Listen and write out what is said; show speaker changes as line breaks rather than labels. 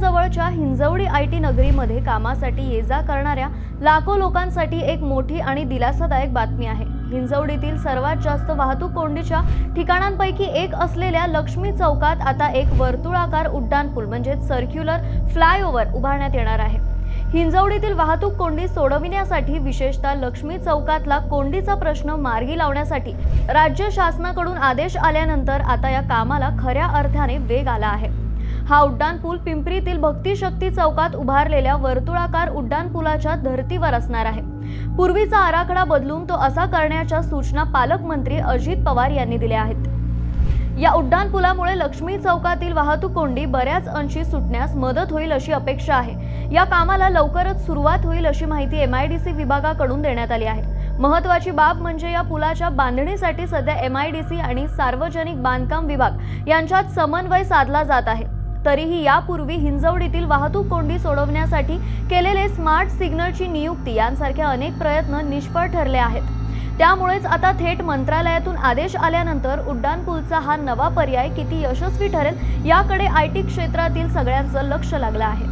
पुण्याजवळच्या Hinjewadi I T नगरीमध्ये कामासाठी ये जा करणाऱ्या लाखो लोकांसाठी एक मोठी आणि दिलासादायक बातमी आहे. हिंजवडीतील सर्वात जास्त वाहतूक कोंडीच्या ठिकाणांपैकी एक असलेल्या लक्ष्मी चौकात आता एक वर्तुळाकार उड्डाणपूल म्हणजेच सर्क्युलर फ्लायओव्हर उभारण्यात येणार आहे. हिंजवडीतील वाहतूक कोंडी सोडविण्यासाठी विशेषतः लक्ष्मी चौकातला कोंडीचा प्रश्न मार्गी लावण्यासाठी राज्य शासनाकडून आदेश आल्यानंतर आता या कामाला खऱ्या अर्थाने वेग आला आहे. हा उड्डाणपूल पिंपरीतील भक्तिशक्ती चौकात उभारलेल्या वर्तुळाकार उड्डाणपुलाच्या धर्तीवर असणार आहे. पूर्वीचा आराखडा बदलून तो असा करण्याच्या सूचना पालकमंत्री अजित पवार यांनी दिल्या आहेत. या उड्डाणपुलामुळे लक्ष्मी चौकातील वाहतूक कोंडी बऱ्याच अंशी सुटण्यास मदत होईल अशी अपेक्षा आहे. या कामाला लवकरच सुरुवात होईल अशी माहिती एम आय डी सी विभागाकडून देण्यात आली आहे. महत्वाची बाब म्हणजे या पुलाच्या बांधणीसाठी सध्या एम आय डी सी आणि सार्वजनिक बांधकाम विभाग यांच्यात समन्वय साधला जात आहे. तरीही यापूर्वी हिंजवडीतील वाहतूक कोंडी सोडवण्यासाठी केलेले स्मार्ट सिग्नलची नियुक्ती यांसारख्या अनेक प्रयत्न निष्फळ ठरले आहेत. त्यामुळेच आता थेट मंत्रालयातून आदेश आल्यानंतर उड्डाणपूलचा हा नवा पर्याय किती यशस्वी ठरेल याकडे आय टी क्षेत्रातील सगळ्यांचं लक्ष लागलं आहे.